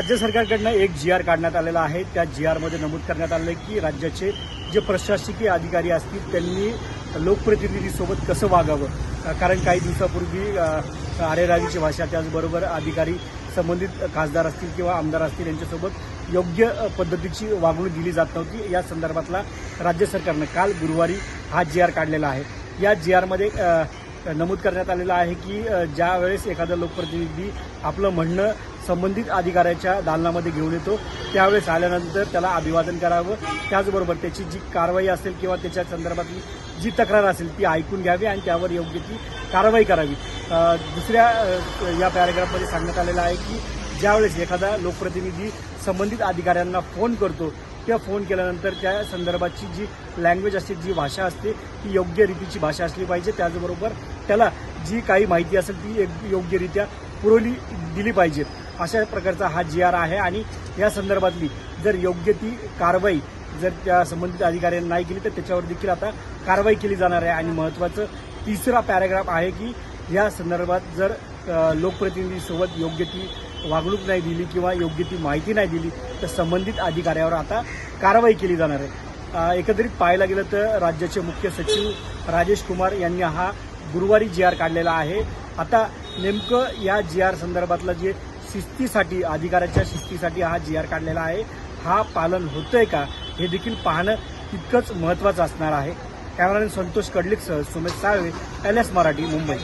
राज्य सरकारकडनं एक जी आर काढण्यात आलेला आहे. त्या जी आरमध्ये नमूद करण्यात आलं आहे की राज्याचे जे प्रशासकीय अधिकारी असतील त्यांनी लोकप्रतिनिधीसोबत कसं वागावं? कारण काही दिवसापूर्वी आरेरावीची भाषा त्याचबरोबर अधिकारी संबंधित खासदार असतील किंवा आमदार असतील यांच्यासोबत योग्य पद्धतीची वागणूक दिली जात नव्हती. या संदर्भातला राज्य सरकारनं काल गुरुवारी हा जी आर काढलेला आहे. या जी आरमध्ये नमूद करण्यात आलेलं आहे की ज्यावेळेस एखादा लोकप्रतिनिधी आपलं म्हणणं संबंधित अधिकाऱ्याच्या दालनामध्ये घेऊन येतो. त्यावेळेस आल्यानंतर त्याला अभिवादन करावं. त्याचबरोबर त्याची जी कारवाई असेल किंवा त्याच्या संदर्भातली जी तक्रार असेल ती ऐकून घ्यावी आणि त्यावर योग्य ती कारवाई करावी. दुसऱ्या या पॅराग्राफमध्ये सांगण्यात आलेलं आहे की ज्यावेळेस एखादा लोकप्रतिनिधी संबंधित अधिकाऱ्यांना फोन करतो त्या फोन केल्यानंतर त्या संदर्भाची जी लँग्वेज असते जी भाषा असते ती योग्य रीतीची भाषा असली पाहिजे. त्याचबरोबर त्याला जी काही माहिती असेल ती एक- योग्यरित्या पुरवली दिली पाहिजेत अशा प्रकारचा हा जी आर आहे आणि या संदर्भातली जर योग्य ती कारवाई जर त्या संबंधित अधिकाऱ्यांनी नाही केली तर त्याच्यावर देखील आता कारवाई केली जाणार आहे. आणि महत्त्वाचं तिसरा पॅराग्राफ आहे की या संदर्भात जर लोकप्रतिनिधीसोबत योग्य ती वागणूक नाही दिली किंवा योग्य ती माहिती नाही दिली तर संबंधित अधिकाऱ्यावर आता कारवाई केली जाणार आहे. एकंदरीत पाहायला गेलं तर राज्याचे मुख्य सचिव राजेश कुमार यांनी हा गुरुवारी जी आर काढलेला आहे. आता नेमकं या जी आर संदर्भातलं जे शिस्तीसाठी अधिकाऱ्याच्या शिस्तीसाठी हा जी आर काढलेला आहे हा पालन होतंय का हे देखील पाहणं तितकंच महत्त्वाचं असणार आहे. कॅमेरामॅन संतोष कडलिकसह सुमेश साळवे एल एस मराठी मुंबई.